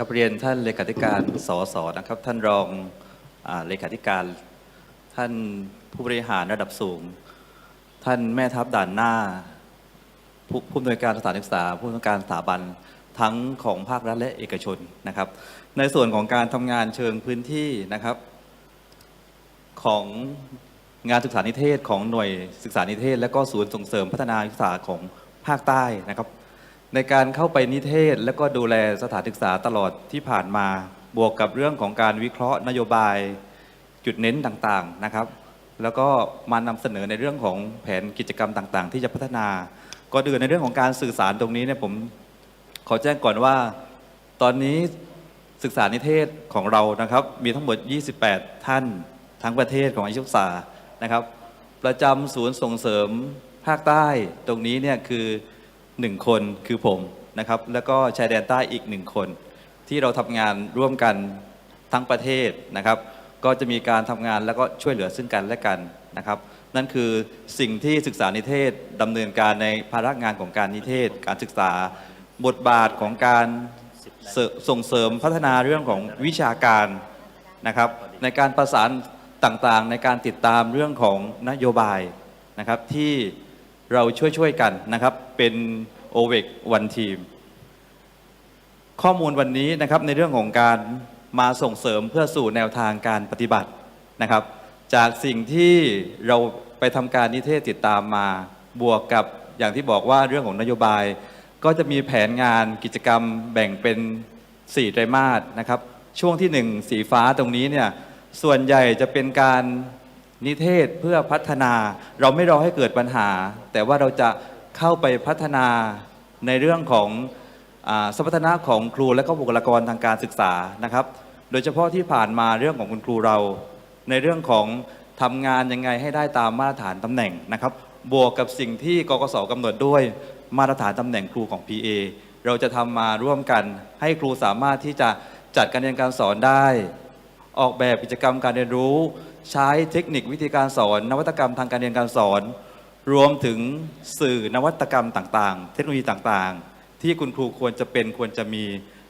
ครับเรียนท่านเลขาธิการสสนะครับ ท่านรองอเลขาธิการ ท่านผู้บริหารระดับสูง ท่านแม่ทัพด่านหน้า ผู้ผู้อำนวยการสถานศึกษา ผู้อำนวยการสถาบันทั้งของภาครัฐและเอกชนนะครับ ในส่วนของการทำงานเชิงพื้นที่นะครับ ของงานศึกษานิเทศของหน่วยศึกษานิเทศ และก็ศูนย์ส่งเสริมพัฒนาศึกษาของภาคใต้นะครับ ในการเข้าไปนิเทศ และก็ดูแลสถานศึกษาตลอดที่ผ่านมา บวกกับเรื่องของการวิเคราะห์นโยบายจุดเน้นต่างๆนะครับ แล้วก็มานำเสนอในเรื่องของแผนกิจกรรมต่างๆ ที่จะพัฒนาก่อนอื่นในเรื่องของการสื่อสารตรงนี้เนี่ยผมขอแจ้งก่อนว่า ตอนนี้ศึกษานิเทศของเรานะครับ มีทั้งหมด 28 ท่านทั้งประเทศของอาชีวศึกษานะครับ ประจำศูนย์ส่งเสริมภาคใต้ตรงนี้เนี่ยคือ หนึ่งคนคือผมนะครับแล้วก็ชายแดนใต้อีกหนึ่งคน ที่เราทำงานร่วมกันทั้งประเทศนะครับ ก็จะมีการทำงานแล้วก็ช่วยเหลือซึ่งกันและกันนะครับ นั่นคือสิ่งที่ศึกษานิเทศดำเนินการในภาระงานของการนิเทศ การศึกษาบทบาทของการส่งเสริมพัฒนาเรื่องของวิชาการนะครับในการประสานต่างๆ ในการติดตามเรื่องของนโยบายนะครับที่เราช่วยๆกันนะครับเป็น o v e c One Team ข้อมูลวันนี้นะครับในเรื่องของการมาส่งเสริมเพื่อสู่แนวทางการปฏิบัตินะครับ จากสิ่งที่เราไปทำการนิเทศติดตามมาบวกกับอย่างที่บอกว่าเรื่องของนโยบาย ก็จะมีแผนงานกิจกรรมแบ่งเป็น 4 ไตรมาสนะครับ ช่วงที่ 1 สีฟ้าตรงนี้เนี่ยส่วนใหญ่จะเป็นการนิเทศเพื่อพัฒนา เราไม่รอให้เกิดปัญหา แต่ว่าเราจะ เข้าไปพัฒนาในเรื่องของอสมรรถนะของครูและก็บุคลากรทางการศึกษานะครับ โดยเฉพาะที่ผ่านมาเรื่องของคุณครูเรา ในเรื่องของทำงานยังไงให้ได้ตามมาตรฐานตำแหน่งนะครับ บวกกับสิ่งที่กกสกำหนดด้วยมาตรฐานตำแหน่งครูของ PA เราจะทำมาร่วมกันให้ครูสามารถที่จะจัดการเรียนการสอนได้ ออกแบบกิจกรรมการเรียนรู้ ใช้เทคนิควิธีการสอน นวัตกรรมทางการเรียนการสอน รวมถึงสื่อนวัตกรรมต่างๆ เทคโนโลยีต่างๆ ที่คุณครูควรจะเป็นควรจะมี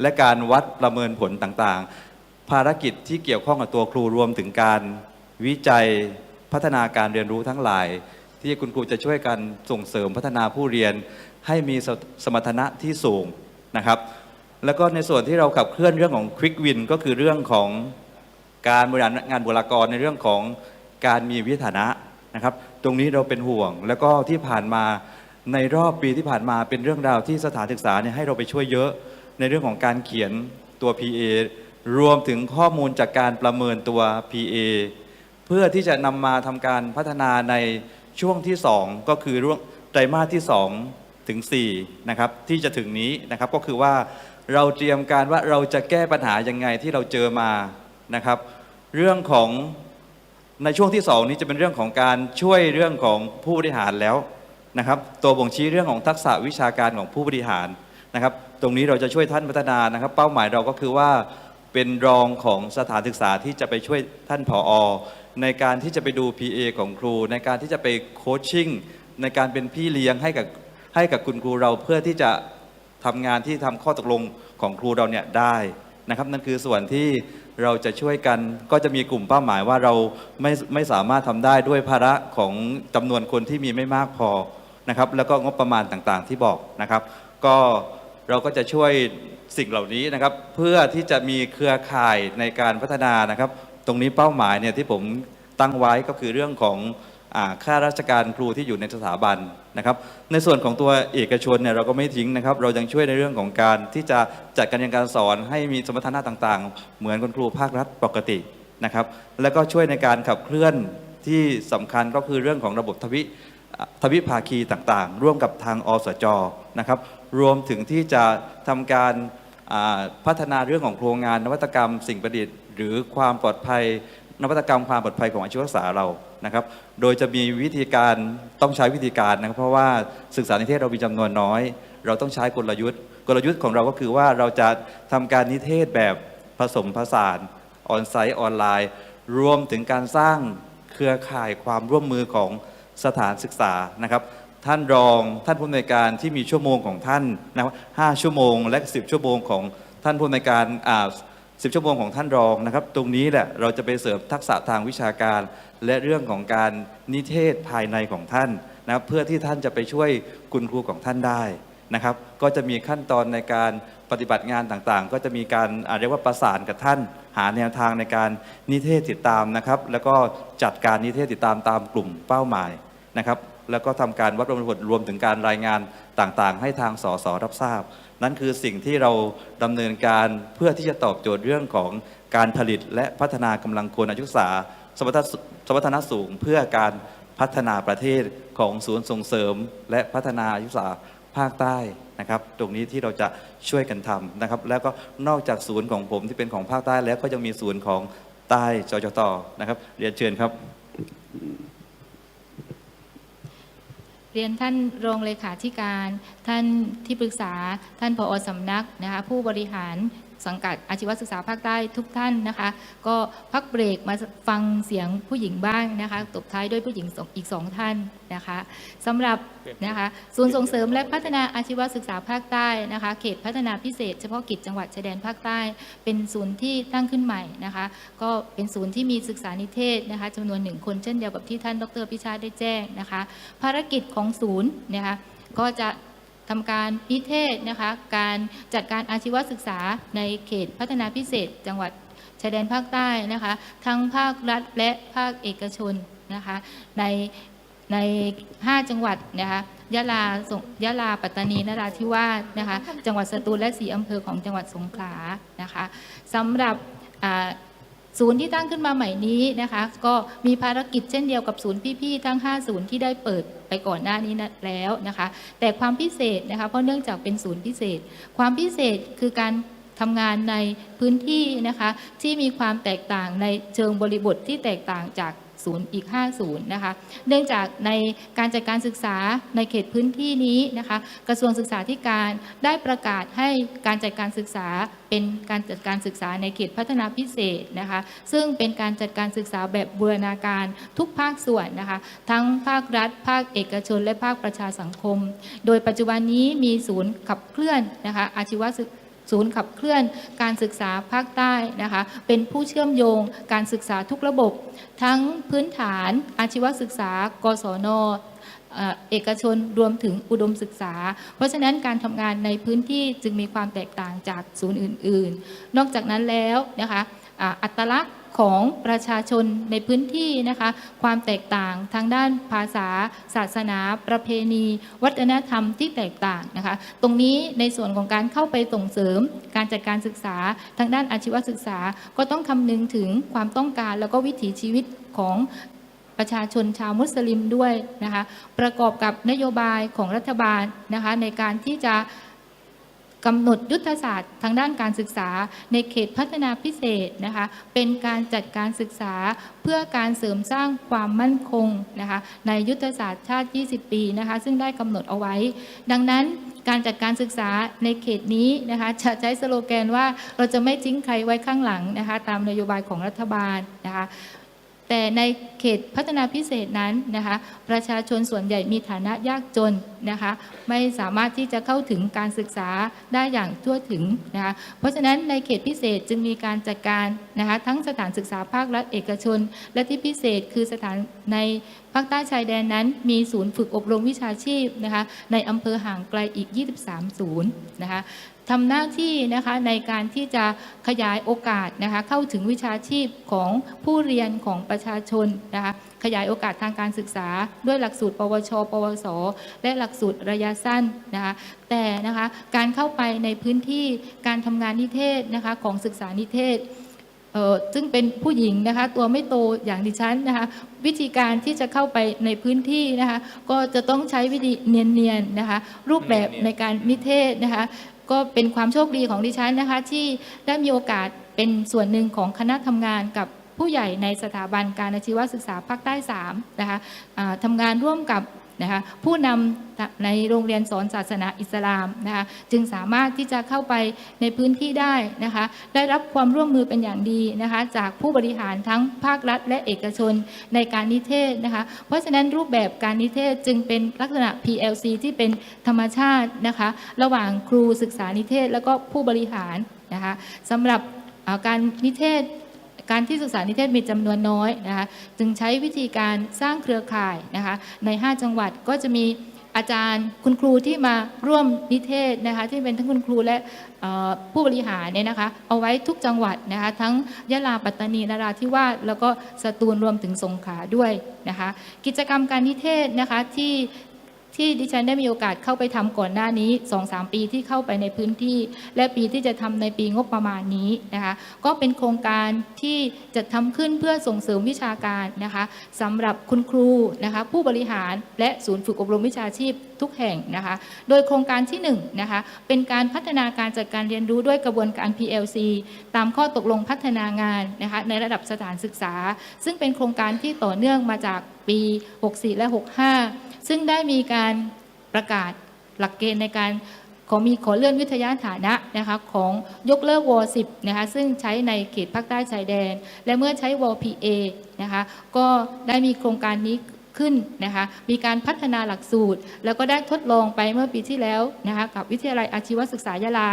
และการวัดประเมินผลต่างๆ ภารกิจที่เกี่ยวข้องกับตัวครูรวมถึงการวิจัยพัฒนาการเรียนรู้ทั้งหลาย ที่คุณครูจะช่วยกันส่งเสริมพัฒนาผู้เรียน ให้มีสสมรรถนะที่สูงนะครับ แล้วก็ในส่วนที่เราขับเคลื่อนเรื่องของ Quick Win ก็คือเรื่องของการบริหารงานบุคลากรในเรื่องของการมีวิฐานะนะครับ ตรงนี้เราเป็นห่วง แล้วก็ที่ผ่านมาในรอบปีที่ผ่านมาเป็นเรื่องราวที่สถานศึกษาเนี่ยให้เราไปช่วยเยอะ ในเรื่องของการเขียนตัว PA รวมถึงข้อมูลจากการประเมินตัว PA เพื่อที่จะนำมาทำการพัฒนาในช่วงที่ 2 ก็คือร่วงไตรมาสที่ 2 ถึง4นะครับที่จะถึงนี้นะครับก็คือว่าเราเตรียมการว่าเราจะแก้ปัญหายังไงที่เราเจอมานะครับ เรื่องของ ในช่วงที่ 2 นี้จะเป็นเรื่องของการช่วยเรื่องของผู้บริหารแล้วนะครับ ตัวบ่งชี้เรื่องของทักษะวิชาการของผู้บริหารนะครับ ตรงนี้เราจะช่วยท่านพัฒนานะครับ เป้าหมายเราก็คือว่าเป็นรองของสถานศึกษาที่จะไปช่วยท่านผอในการที่จะไปดู PA ของครู ในการที่จะไปโคชชิ่งในการเป็นพี่เลี้ยงให้กับให้กับคุณครูเราเพื่อที่จะทำงานที่ทำข้อตกลงของครูเราเนี่ยได้นะครับ นั่นคือส่วนที่ เราจะช่วยกันก็จะมีกลุ่มเป้าหมายว่าเราไม่ไม่สามารถทำได้ด้วยภาระของจำนวนคนที่มีไม่มากพอนะครับ แล้วก็งบประมาณต่างๆที่บอกนะครับ ก็เราก็จะช่วยสิ่งเหล่านี้นะครับ เพื่อที่จะมีเครือข่ายในการพัฒนานะครับ ตรงนี้เป้าหมายเนี่ยที่ผมตั้งไว้ก็คือเรื่องของ ข้าราชการครูที่อยู่ในสถาบันนะครับในส่วนของตัวเอกชนเนี่ยเราก็ไม่ทิ้งนะครับ เรายังช่วยในเรื่องของการที่จะจัดการเรียนการสอนให้มีสมรรถนะต่างๆ เหมือนคุณครูภาครัฐปกตินะครับแล้วก็ช่วยในการขับเคลื่อนที่สำคัญก็คือเรื่องของระบบทวิทวิภาคีต่างๆ ร่วมกับทางอสจนะครับรวมถึงที่จะทำการพัฒนาเรื่องของโครงงานนวัตกรรมสิ่งประดิษฐ์ หรือความปลอดภัย นวัตกรรมความปลอดภัยของอาชีวศึกษาเรา นะครับ โดยจะมีวิธีการต้องใช้วิธีการนะครับ เพราะว่าศึกษานิเทศเรามีจำนวนน้อย เราต้องใช้กลยุทธ์ กลยุทธ์ของเราก็คือว่าเราจะทำการนิเทศแบบผสมผสานออนไซต์ออนไลน์ รวมถึงการสร้างเครือข่ายความร่วมมือของสถานศึกษานะครับ ท่านรองท่านผู้อำนวยการที่มีชั่วโมงของท่านนะครับห้าชั่วโมงและ 10 ชั่วโมงของท่านผู้อำนวยการอ่า สิบชั่วโมงของท่านรองนะครับ ตรงนี้แหละเราจะไปเสริมทักษะทางวิชาการ และเรื่องของการนิเทศภายในของท่านนะครับเพื่อที่ท่านจะไปช่วยคุณครูของท่านได้นะครับ ก็จะมีขั้นตอนในการปฏิบัติงานต่างๆ ก็จะมีการเรียกว่าประสานกับท่าน หาแนวทางในการนิเทศติดตามนะครับ แล้วก็จัดการนิเทศติดตามตามกลุ่มเป้าหมายนะครับ แล้วก็ทำการวัดประมวลผลรวมถึงการรายงานต่างๆ ให้ทางสสรับทราบนั่นคือสิ่งที่เราดำเนินการเพื่อที่จะตอบโจทย์เรื่องของการผลิตและพัฒนากำลังคนอายุศึกษาสมรรถสมรรถนะสูงเพื่อการพัฒนาประเทศของศูนย์ส่งเสริม และพัฒนาอายุศึกษาภาคใต้นะครับ ตรงนี้ที่เราจะช่วยกันทำนะครับ แล้วก็นอกจากศูนย์ของผมที่เป็นของภาคใต้แล้วก็ยังมีศูนย์ของใต้จจตนะครับ เรียนเชิญครับ เรียนท่านรองเลขาธิการ ท่านที่ปรึกษา ท่านผอสำนักนะคะผู้บริหาร สังกัดอาชีวศึกษาภาคใต้ทุกท่านนะคะ ก็พักเบรกมาฟังเสียงผู้หญิงบ้างนะคะตบท้ายด้วยผู้หญิงอีกสองท่านนะคะสำหรับนะคะศูนย์ส่งเสริมและพัฒนาอาชีวศึกษาภาคใต้นะคะ เขตพัฒนาพิเศษ เฉพาะกิจจังหวัดชายแดนภาคใต้ เป็นศูนย์ที่ตั้งขึ้นใหม่นะคะ ก็เป็นศูนย์ที่มีศึกษานิเทศนะคะจำนวนหนึ่งคนเช่นเดียวกับที่ท่านดรพิชาติได้แจ้งนะคะ ภารกิจของศูนย์นะคะก็จะ ทำการนิเทศนะคะ การจัดการอาชีวศึกษาในเขตพัฒนาพิเศษ จังหวัดชายแดนภาคใต้นะคะ ทั้งภาครัฐและภาคเอกชนนะคะ ในใน 5 จังหวัดนะคะยะลาสงยะลาปัตตานีนราธิวาสนะคะ จังหวัดสตูลและสีอำเภอของจังหวัดสงขลานะคะสำหรับ ศูนย์ที่ตั้งขึ้นมาใหม่นี้นะคะ ก็มีภารกิจเช่นเดียวกับศูนย์พี่ๆทั้ง 5 ศูนย์ที่ได้เปิดไปก่อนหน้านี้แล้วนะคะ แต่ความพิเศษนะคะเพราะเนื่องจากเป็นศูนย์พิเศษ ความพิเศษคือการทำงานในพื้นที่นะคะที่มีความแตกต่างในเชิงบริบทที่แตกต่างจาก ศูนย์อีก5ศูนย์นะคะ เนื่องจากในการจัดการศึกษาในเขตพื้นที่นี้นะคะ กระทรวงศึกษาธิการได้ประกาศให้การจัดการศึกษาเป็นการจัดการศึกษาในเขตพัฒนาพิเศษนะคะ ซึ่งเป็นการจัดการศึกษาแบบบูรณาการทุกภาคส่วนนะคะ ทั้งภาครัฐ ภาคเอกชน และภาคประชาสังคม โดยปัจจุบันนี้มีศูนย์ขับเคลื่อนนะคะอาชีวศึกษา ศูนย์ขับเคลื่อนการศึกษาภาคใต้นะคะ เป็นผู้เชื่อมโยงการศึกษาทุกระบบ ทั้งพื้นฐานอาชีวศึกษา กศนเอกชนรวมถึงอุดมศึกษา เพราะฉะนั้นการทำงานในพื้นที่จึงมีความแตกต่างจากศูนย์อื่น ๆ นอกจากนั้นแล้วนะคะอัตลักษณ์ ของประชาชนในพื้นที่นะคะ ความแตกต่างทางด้านภาษา ศาสนา ประเพณี วัฒนธรรมที่แตกต่างนะคะ ตรงนี้ในส่วนของการเข้าไปส่งเสริม การจัดการศึกษา ทางด้านอาชีวศึกษา ก็ต้องคำนึงถึงความต้องการ แล้วก็วิถีชีวิตของประชาชนชาวมุสลิมด้วยนะคะ ประกอบกับนโยบายของรัฐบาลนะคะในการที่จะ กำหนดยุทธศาสตร์ทางด้านการศึกษาในเขตพัฒนาพิเศษนะคะเป็นการจัดการศึกษาเพื่อการเสริมสร้างความมั่นคงนะคะในยุทธศาสตร์ชาติ 20 ปีนะคะซึ่งได้กำหนดเอาไว้ ดังนั้นการจัดการศึกษาในเขตนี้นะคะจะใช้สโลแกนว่าเราจะไม่ทิ้งใครไว้ข้างหลังนะคะตามนโยบายของรัฐบาลนะคะ แต่ในเขตพัฒนาพิเศษนั้นนะคะประชาชนส่วนใหญ่มีฐานะยากจนนะคะไม่สามารถที่จะเข้าถึงการศึกษาได้อย่างทั่วถึงนะคะเพราะฉะนั้นในเขตพิเศษจึงมีการจัดการนะคะทั้งสถานศึกษาภาครัฐเอกชน และที่พิเศษคือสถานในภาคใต้ชายแดนนั้นมีศูนย์ฝึกอบรมวิชาชีพนะคะในอำเภอห่างไกลอีก 23 ศูนย์นะคะ ทำหน้าที่นะคะในการที่จะขยายโอกาสนะคะเข้าถึงวิชาชีพของผู้เรียนของประชาชนนะคะขยายโอกาสทางการศึกษา ด้วยหลักสูตร ปวช ปวส และหลักสูตรระยะสั้นนะคะแต่นะคะการเข้าไปในพื้นที่การทำงานนิเทศนะคะของศึกษานิเทศเอ่อซึ่งเป็นผู้หญิงนะคะตัวไม่โตอย่างดิฉันนะคะวิธีการที่จะเข้าไปในพื้นที่นะคะก็จะต้องใช้วิธีเนียนๆนะคะรูปแบบในการนิเทศนะคะ ก็เป็นความโชคดีของดิฉันนะคะที่ได้มีโอกาสเป็นส่วนหนึ่งของคณะทำงานกับผู้ใหญ่ในสถาบันการอาชีวศึกษาภาคใต้3นะคะะทำงานร่วมกับ นะคะผู้นำในโรงเรียนสอนศาสนาอิสลามนะคะจึงสามารถที่จะเข้าไปในพื้นที่ได้นะคะได้รับความร่วมมือเป็นอย่างดีนะคะจากผู้บริหารทั้งภาครัฐ และเอกชนในการนิเทศนะคะเพราะฉะนั้นรูปแบบการนิเทศจึงเป็นลักษณะ PLC ที่เป็นธรรมชาตินะคะระหว่างครูศึกษานิเทศ แล้วก็ผู้บริหารนะคะสำหรับการนิเทศ การที่ศึกษานิเทศมีจำนวนน้อยนะคะจึงใช้วิธีการสร้างเครือข่ายนะคะใน 5 จังหวัดก็จะมีอาจารย์คุณครูที่มาร่วมนิเทศนะคะที่เป็นทั้งคุณครูและผู้บริหารเนี่ยนะคะเอาไว้ทุกจังหวัดนะคะทั้งยะลาปัตตานีนราธิวาสแล้วก็สตูลรวมถึงสงขลาด้วยนะคะกิจกรรมการนิเทศนะคะที่ ที่ดิฉันได้มีโอกาสเข้าไปทำก่อนหน้านี้2-3ปีที่เข้าไปในพื้นที่ และปีที่จะทำในปีงบประมาณนี้นะคะก็เป็นโครงการที่จะทำขึ้นเพื่อส่งเสริมวิชาการนะคะสำหรับคุณครูนะคะผู้บริหารและศูนย์ฝึกอบรมวิชาชีพทุกแห่งนะคะโดยโครงการที่1นะคะเป็นการพัฒนาการจัดการเรียนรู้ด้วยกระบวนการ PLC ตามข้อตกลงพัฒนางานนะคะในระดับสถานศึกษา ซึ่งเป็นโครงการที่ต่อเนื่องมาจากปี 64 และ 65 ซึ่งได้มีการประกาศหลักเกณฑ์ในการขอมีขอเลื่อนวิทยาฐานะนะคะของยกเลิกว10นะคะซึ่งใช้ในเขตภาคใต้ชายแดน และเมื่อใช้วอ PA นะคะก็ได้มีโครงการนี้ ขึ้นนะคะมีการพัฒนาหลักสูตร แล้วก็ได้ทดลองไปเมื่อปีที่แล้วนะคะกับวิทยาลัยอาชีวศึกษายะลา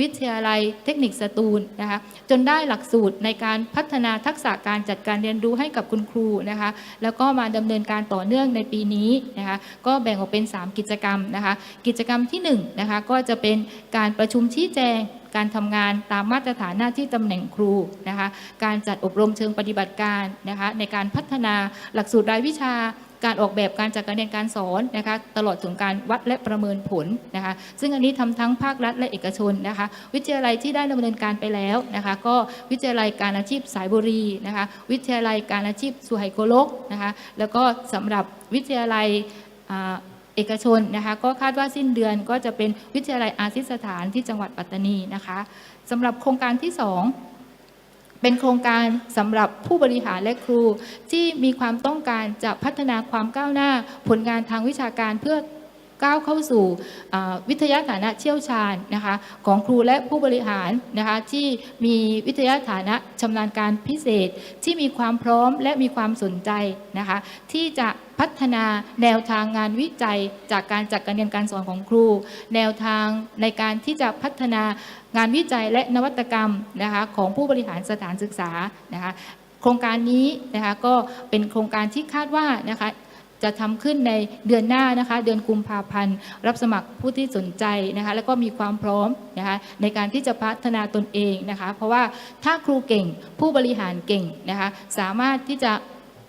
วิทยาลัยเทคนิคสตูลนะคะจนได้หลักสูตรในการพัฒนาทักษะการจัดการเรียนรู้ให้กับคุณครูนะคะแล้วก็มาดำเนินการต่อเนื่องในปีนี้นะคะก็แบ่งออกเป็น 3 กิจกรรมนะคะกิจกรรมที่1นะคะก็จะเป็นการประชุมชี้แจง การทำงานตามมาตรฐานหน้าที่ตำแหน่งครูนะคะ การจัดอบรมเชิงปฏิบัติการนะคะในการพัฒนาหลักสูตรรายวิชาการออกแบบการจัดการเรียนการสอนนะคะตลอดถึงการวัดและประเมินผลนะคะ ซึ่งอันนี้ทำทั้งภาครัฐและเอกชนนะคะ วิทยาลัยที่ได้ดำเนินการไปแล้วนะคะ ก็วิทยาลัยการอาชีพสายบุรีนะคะ วิทยาลัยการอาชีพสุไหโกลกนะคะ แล้วก็สำหรับวิทยาลัย เอกชนนะคะก็คาดว่าสิ้นเดือนก็จะเป็นวิทยาลัยอาซิสถานที่จังหวัดปัตตานีนะคะสำหรับโครงการที่สองเป็นโครงการสำหรับผู้บริหารและครู ที่มีความต้องการจะพัฒนาความก้าวหน้า ผลงานทางวิชาการเพื่อก้าวเข้าสู่วิทยาฐานะเชี่ยวชาญนะคะของครูและผู้บริหารนะคะที่มีวิทยาฐานะชำนาญการพิเศษ ที่มีความพร้อมและมีความสนใจนะคะที่จะ พัฒนาแนวทางงานวิจัยจากการจัดการเรียนการสอนของครู แนวทางในการที่จะพัฒนางานวิจัยและนวัตกรรมนะคะของผู้บริหารสถานศึกษานะคะโครงการนี้นะคะก็เป็นโครงการที่คาดว่านะคะจะทำขึ้นในเดือนหน้านะคะเดือนกุมภาพันธ์ รับสมัครผู้ที่สนใจนะคะแล้วก็มีความพร้อมนะคะในการที่จะพัฒนาตนเองนะคะเพราะว่าถ้าครูเก่งผู้บริหารเก่งนะคะสามารถที่จะ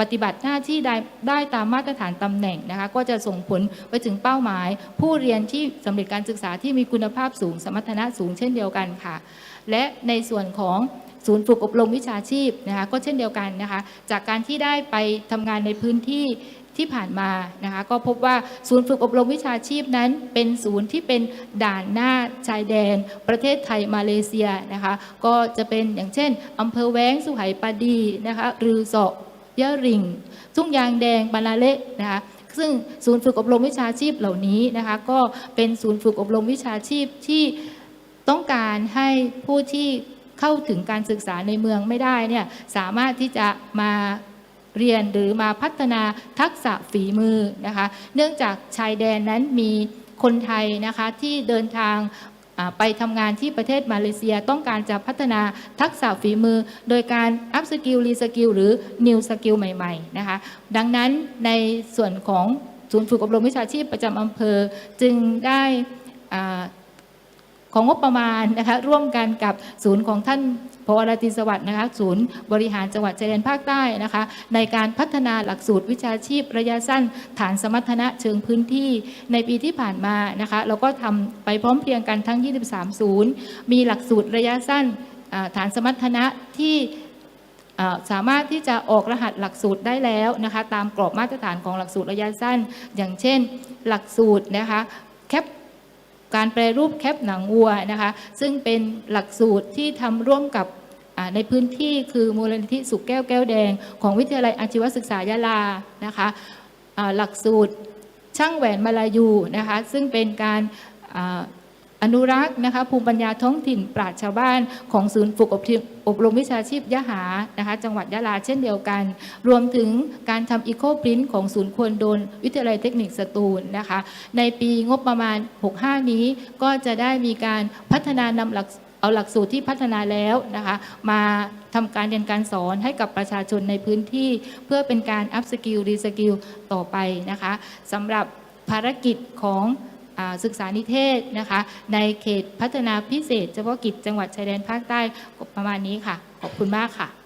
ปฏิบัติหน้าที่ได้ได้ตามมาตรฐานตำแหน่งนะคะก็จะส่งผลไปถึงเป้าหมาย ผู้เรียนที่สำเร็จการศึกษาที่มีคุณภาพสูง สมรรถนะสูงเช่นเดียวกันค่ะ และในส่วนของศูนย์ฝึกอบรมวิชาชีพนะคะก็เช่นเดียวกันนะคะ จากการที่ได้ไปทำงานในพื้นที่ที่ผ่านมานะคะก็พบว่าศูนย์ฝึกอบรมวิชาชีพนั้น เป็นศูนย์ที่เป็นด่านหน้าชายแดน ประเทศไทยมาเลเซียนะคะ ก็จะเป็นอย่างเช่นอำเภอแว้งสุไหปาดีนะคะรือเสาะ ยะริง ทุ่งยางแดงบานาเละนะคะซึ่งศูนย์ฝึกอบรมวิชาชีพเหล่านี้นะคะก็เป็นศูนย์ฝึกอบรมวิชาชีพที่ต้องการให้ผู้ที่เข้าถึงการศึกษาในเมืองไม่ได้เนี่ยสามารถที่จะมาเรียนหรือมาพัฒนาทักษะฝีมือนะคะ เนื่องจากชายแดนนั้นมีคนไทยนะคะที่เดินทาง ไปทำงานที่ประเทศมาเลเซียต้องการจะพัฒนาทักษะฝีมือ โดยการอัพสกิลรีสกิลหรือนิวสกิลใหม่ๆนะคะดังนั้นในส่วนของศูนย์ฝึกอบรมวิชาชีพประจำอำเภอจึงได้อ่า ของงบประมาณนะคะร่วมกันกับศูนย์ของท่านพอรตรีสวัสดิ์นะคะศูนย์บริหารจังหวัดชายแดนภาคใต้นะคะ ในการพัฒนาหลักสูตรวิชาชีพระยะสั้น ฐานสมรรถนะเชิงพื้นที่ในปีที่ผ่านมานะคะเราก็ทำไปพร้อมเพรียงกันทั้ง 23 ศูนย์ มีหลักสูตรระยะสั้นฐานสมรรถนะที่สามารถที่จะออกรหัสหลักสูตรได้แล้วนะคะตามกรอบมาตรฐานของหลักสูตรระยะสั้น อย่างเช่น หลักสูตรนะคะแคป การแปรรูปแคปหนังวัวนะคะ ซึ่งเป็นหลักสูตรที่ทำร่วมกับในพื้นที่คือมูลนิธิสุกแก้วแก้วแดง ของวิทยาลัยอาชีวศึกษายะลานะคะหลักสูตรช่างแหวนมาลายูนะคะ ซึ่งเป็นการ อนุรักษ์นะคะภูมิปัญญาท้องถิ่นปราชชาวบ้านของศูนย์ฝึกอบรมอบรมวิชาชีพยะหานะคะจังหวัดยะลาเช่นเดียวกัน รวมถึงการทำอีโคปรินท์ของศูนย์ควรโดนวิทยาลัยเทคนิคสตูลนะคะในปีงบประมาณ 65 นี้ก็จะได้มีการพัฒนานำหลักเอาหลักสูตรที่พัฒนาแล้วนะคะมาทำการเรียนการสอนให้กับประชาชนในพื้นที่ เพื่อเป็นการอัพสกิลรีสกิลต่อไปนะคะสำหรับภารกิจของ ศึกษานิเทศนะคะ ในเขตพัฒนาพิเศษ เฉพาะกิจจังหวัดชายแดนภาคใต้ประมาณนี้ค่ะ ขอบคุณมากค่ะ